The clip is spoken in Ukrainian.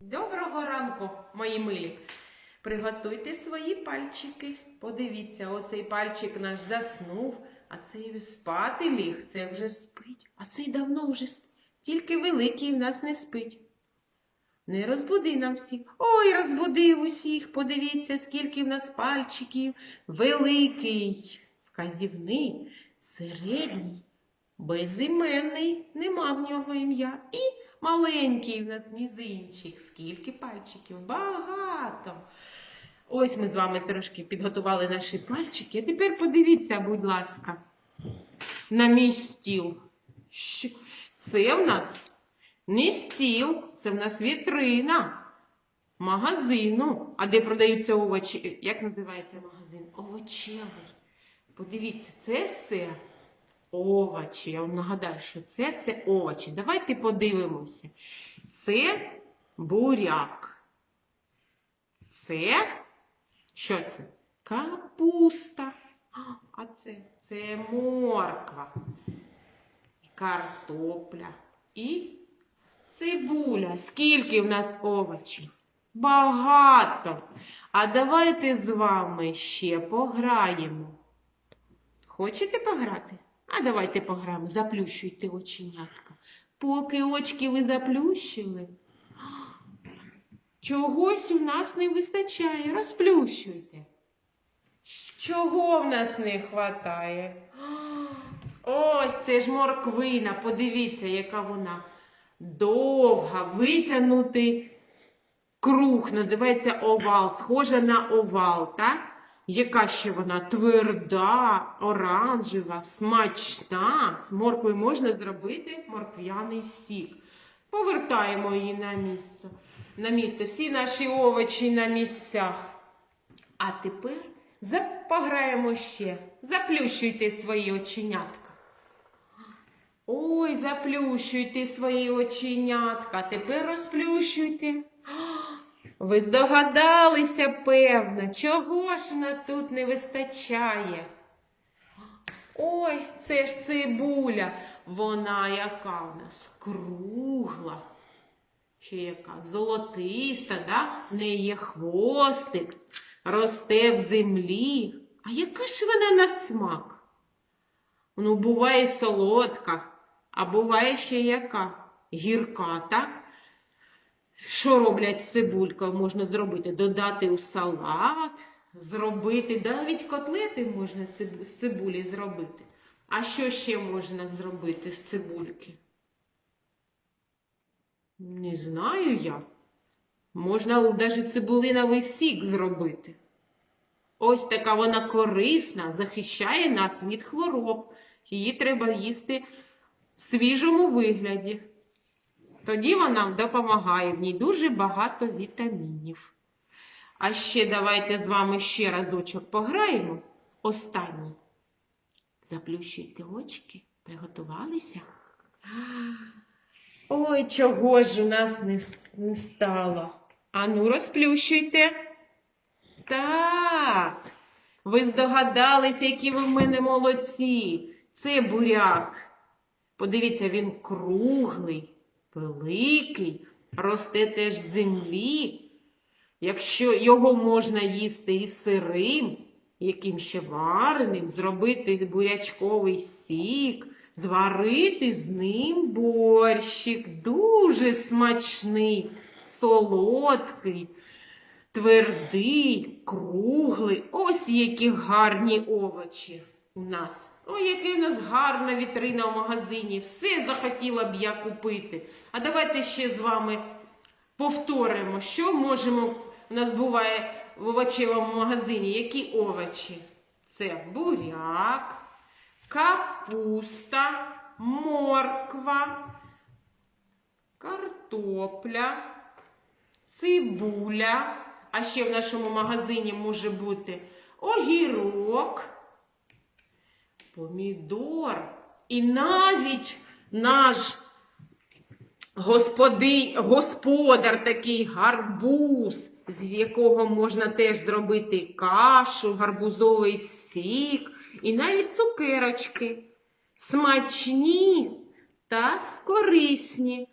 Доброго ранку, мої милі. Приготуйте свої пальчики. Подивіться, оцей пальчик наш заснув, а цей спати ліг, це вже спить, а цей давно вже спить. Тільки великий в нас не спить. Не розбуди нам всіх. Ой, розбудив усіх. Подивіться, скільки в нас пальчиків. Великий, вказівний, середній, безіменний, нема в нього ім'я. І маленький в нас мізинчик. Скільки пальчиків? Багато. Ось ми з вами трошки підготували наші пальчики. А тепер подивіться, будь ласка, на мій стіл. Це в нас не стіл, це в нас вітрина магазину. А де продаються овочі? Як називається магазин? Овочевий. Подивіться, це все овочі. Я вам нагадаю, що це все овочі. Давайте подивимося. Це буряк. Це що це? Капуста. А це, це морква. Картопля і цибуля. Скільки в нас овочів? Багато. А давайте з вами ще пограємо. Хочете пограти? Давайте пограємо. Заплющуйте оченятка. Поки очки ви заплющили, чогось у нас не вистачає. Розплющуйте. Чого в нас не вистачає? Ось це ж морквина. Подивіться, яка вона довга, витягнутий круг, називається овал, схожа на овал, так? Яка ще вона тверда, оранжева, смачна. З моркви можна зробити морквяний сік. Повертаємо її на місце. На місце. Всі наші овочі на місцях. А тепер пограємо ще. Заплющуйте свої оченятка. Ой, заплющуйте свої оченятка. Тепер розплющуйте. Ви здогадалися, певно, чого ж нас тут не вистачає? Ой, це ж цибуля. Вона яка у нас кругла. Ще яка золотиста, да? в неї є хвостик, росте в землі. А яка ж вона на смак? Ну, буває солодка, а буває ще яка гірка, так? Що роблять з цибулькою? Можна зробити? Додати у салат, зробити, навіть котлети можна з цибулі зробити. А що ще можна зробити з цибульки? Не знаю я. Можна навіть цибулиновий сік зробити. Ось така вона корисна, захищає нас від хвороб. Її треба їсти в свіжому вигляді. Тоді вона допомагає, в ній дуже багато вітамінів. А ще давайте з вами ще разочок пограємо. Останній. Заплющуйте очки. Приготувалися? Ой, чого ж у нас не, не стало? Ану, розплющуйте. Так. Ви здогадалися, які ви в мене молодці. Це буряк. Подивіться, він круглий, великий, росте теж землі. Якщо його можна їсти і сирим, яким ще вареним, зробити бурячковий сік, зварити з ним борщик, дуже смачний, солодкий, твердий, круглий. Ось які гарні овочі у нас. Ой, яка у нас гарна вітрина в магазині. Все захотіла б я купити. А давайте ще з вами повторимо, що можемо. У нас буває в овочевому магазині. Які овочі? Це буряк, капуста, морква, картопля, цибуля. А ще в нашому магазині може бути огірок, помідор. І навіть наш господи, господар такий гарбуз, з якого можна теж зробити кашу, гарбузовий сік і навіть цукерочки. Смачні та корисні.